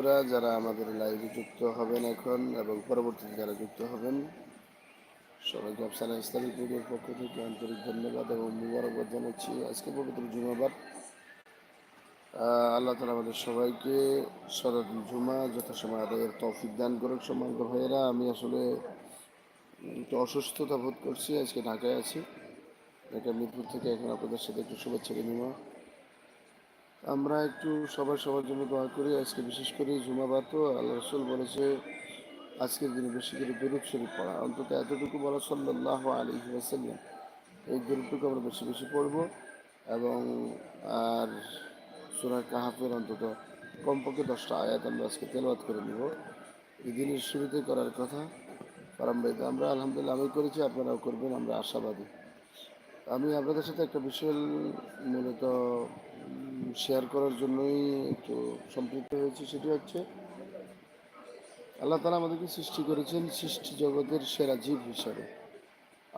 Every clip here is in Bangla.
বন্ধুরা যারা আমাদের লাইভে যুক্ত হবেন এখন এবং পরবর্তীতে যারা যুক্ত হবেন সবাইকে আফসানা ইসলামিক মিডিয়ার পক্ষ থেকে আন্তরিক ধন্যবাদ এবং মুবারকবাদ জানাচ্ছি। আজকে পবিত্র জুমাবার। আহ, আল্লাহ তালা আমাদের সবাইকে শরৎ জুমা যথাসময় আদায়ের তৌফিক দান করুক। সম্মান ভাইয়েরা আমি আসলে একটু অসুস্থতা বোধ করছি। আজকে ঢাকায় আছি। ঢাকা মিরপুর থেকে এখন আপনাদের সাথে একটু শুভেচ্ছা বিনিময়। আমরা একটু সবাই সবার জন্য দোয়া করি, আজকে বিশেষ করে জুমাবার তো আল্লাহ রসুল বলেছে, আজকের দিনে বেশি করে দরুদ শরীফ পড়া। অন্তত এতটুকু বলা সাল্লাহ আলী ওয়াসাল্লাম। এই দরুদটুকু আমরা বেশি বেশি পড়ব এবং আর সুরা কাহাফের অন্তত কমপক্ষে দশটা আয়াত আমরা আজকে তেলবাদ করে নিব। এই দিনের শুরুতে করার কথা। পারম্বাইতে আমরা আলহামদুলিল্লাহ আমি করেছি, আপনারাও করবেন, আমরা আশাবাদী। আমি আপনাদের সাথে একটা বিষয় মূলত শেয়ার করার জন্যই তো সম্পৃক্ত হয়েছি, সেটি হচ্ছে আল্লাহ তালা আমাদেরকে সৃষ্টি করেছেন সৃষ্টি জগতের সেরা জীব হিসাবে।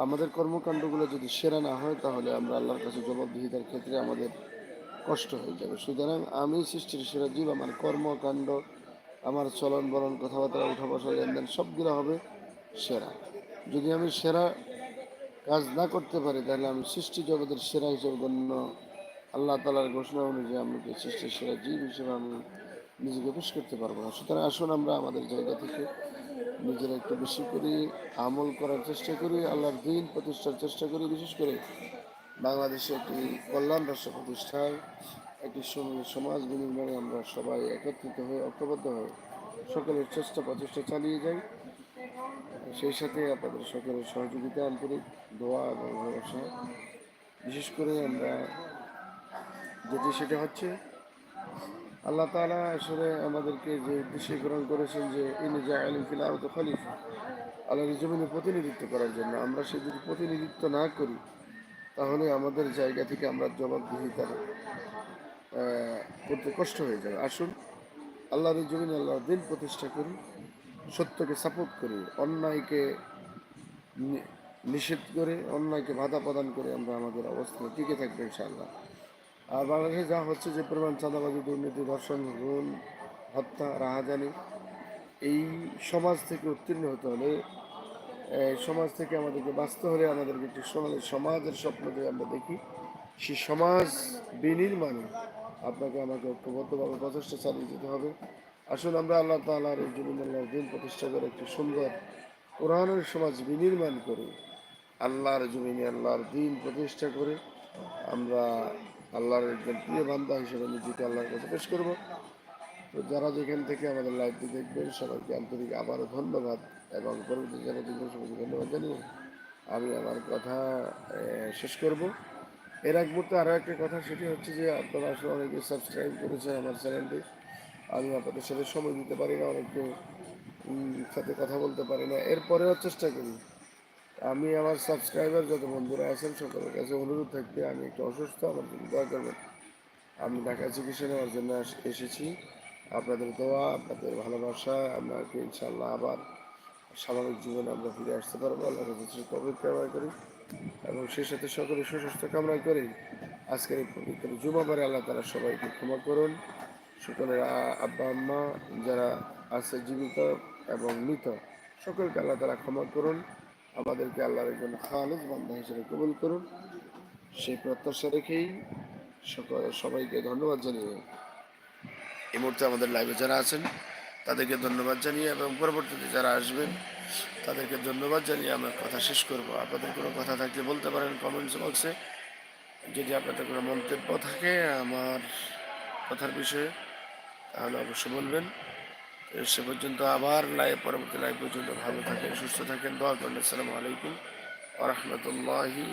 আমাদের কর্মকাণ্ডগুলো যদি সেরা না হয়, তাহলে আমরা আল্লাহর কাছে জবাবদিহিতার ক্ষেত্রে আমাদের কষ্ট হয়ে যাবে। সুতরাং আমি সৃষ্টির সেরা জীব, আমার কর্মকাণ্ড, আমার চলন বলন, কথাবার্তা, উঠা বসা, লেনদেন, সবগুলো হবে সেরা। যদি আমি সেরা কাজ না করতে পারি, তাহলে আমি সৃষ্টি জগতের সেরা হিসেবে গণ্য আল্লাহ তালার ঘোষণা অনুযায়ী আমাকে সৃষ্টির সেরা জীব হিসেবে আমি নিজেকে পেশ করতে পারব না। সুতরাং আসুন আমরা আমাদের জায়গা থেকে নিজেরা একটু বেশি করে আমল করার চেষ্টা করি, আল্লাহর দিন প্রতিষ্ঠার চেষ্টা করি। বিশেষ করে বাংলাদেশে একটি কল্যাণ রাষ্ট্র প্রতিষ্ঠায় একটি সমাজ বিনির্মাণে আমরা সবাই একত্রিত হয়ে, ঐক্যবদ্ধ হয়ে সকলের চেষ্টা প্রচেষ্টা চালিয়ে যাই। সেই সাথে আপনাদের সকলের সহযোগিতা, আন্তরিক দোয়া এবং ভালোবাসা। বিশেষ করে আমরা যেটি সেটা হচ্ছে আল্লাহ তালা আসলে আমাদেরকে যে উদ্দেশ্যে গ্রহণ করেছেন যে ইনি যা আলিম আরদ খলিফা, আল্লাহর জমিনে প্রতিনিধিত্ব করার জন্য। আমরা সে যদি প্রতিনিধিত্ব না করি, তাহলে আমাদের জায়গা থেকে আমরা জবাবদিহিতার করতে কষ্ট হয়ে যাবে। আসুন, আল্লাহর জমিনে আল্লাহর দিন প্রতিষ্ঠা করি, সত্যকে সাপোর্ট করি, অন্যায়কে নিষেধ করে, অন্যায়কে বাধা প্রদান করে আমরা আমাদের অবস্থানে টিকে থাকব ইনশাআল্লাহ। আর বাংলাদেশে যা হচ্ছে যে পরিমাণ চাঁদাবাজি, দুর্নীতি, ধর্ষণ গুণ হত্যা, রাহাজানি, এই সমাজ থেকে উত্তীর্ণ হতে হলে সমাজ থেকে আমাদেরকে বাঁচতে হলে আমাদেরকে একটি সোনালী সমাজের স্বপ্ন যে আমরা দেখি। সেই সমাজ বিনির্মাণে আপনাকে আমাকে ঐক্যবদ্ধভাবে প্রচেষ্টা চালিয়ে যেতে হবে। আসলে আমরা আল্লাহ তাআলার এই জমিন আল্লাহর দিন প্রতিষ্ঠা করে একটি সুন্দর কোরআনের সমাজ বিনির্মাণ করে আল্লাহর জমিনে আল্লাহর দিন প্রতিষ্ঠা করে আমরা আল্লাহর একজন প্রিয় বান্দা হিসেবে নিজেকে আল্লাহর কাছে পেশ করব। তো যারা যেখান থেকে আমাদের লাইভটি দেখবেন, সবাইকে আন্তরিক আবারও ধন্যবাদ এবং পরবর্তী যারা দেখবেন, সবাইকে ধন্যবাদ জানিয়ে আমি আমার কথা শেষ করব। এর এক মুহূর্তে আরও একটা কথা, সেটি হচ্ছে যে আপনারা আসলে অনেকে সাবস্ক্রাইব করেছেন আমার চ্যানেলটি আমি আপনাদের সাথে সময় দিতে পারি না, অনেকে সাথে কথা বলতে পারি না। এরপরেও চেষ্টা করি। আমি আমার সাবস্ক্রাইবার যত বন্ধুরা আছেন, সকলের কাছে অনুরোধ থাকবে, আমি একটু অসুস্থ, আমার জন্য দোয়া করবেন। আমি ঢাকা চিকিৎসা নেওয়ার জন্য এসেছি। আপনাদের দোয়া, আপনাদের ভালোবাসা আমাকে ইনশাল্লাহ আবার স্বাভাবিক জীবনে আমরা ফিরে আসতে পারব। আল্লাহ কাছে তবে কামনা করি এবং সেই সাথে সকলে সুস্বাস্থ্য কামনা করি। আজকের এই পবিত্র জুমাবারে আল্লাহ তারা সবাইকে ক্ষমা করুন। সকলের আব্বা, আম্মা যারা আছে জীবিত এবং মৃত, সকলকে আল্লাহ তারা ক্ষমা করুন। আমাদেরকে আল্লাহর একজন খালেজ বান্ধা হিসেবে কবুল করুন। সেই প্রত্যাশা রেখেই সবাইকে ধন্যবাদ জানিয়ে এই মুহূর্তে আমাদের লাইভে যারা আছেন, তাদেরকে ধন্যবাদ জানিয়ে এবং পরবর্তীতে যারা আসবেন, তাদেরকে ধন্যবাদ জানিয়ে আমরা কথা শেষ করব। আপনাদের কোনো কথা থাকলে বলতে পারেন কমেন্টস বক্সে যদি আপনাদের কোনো মন্তব্য থাকে আমার কথার বিষয়ে, তাহলে অবশ্যই বলবেন। সে পর্যন্ত আবার লাইভ পরবর্তী লাইভ পর্যন্ত ভালো থাকেন, সুস্থ থাকেন। দোয়া করেন আসসালাম আলাইকুম ওরহমতুল্লাহি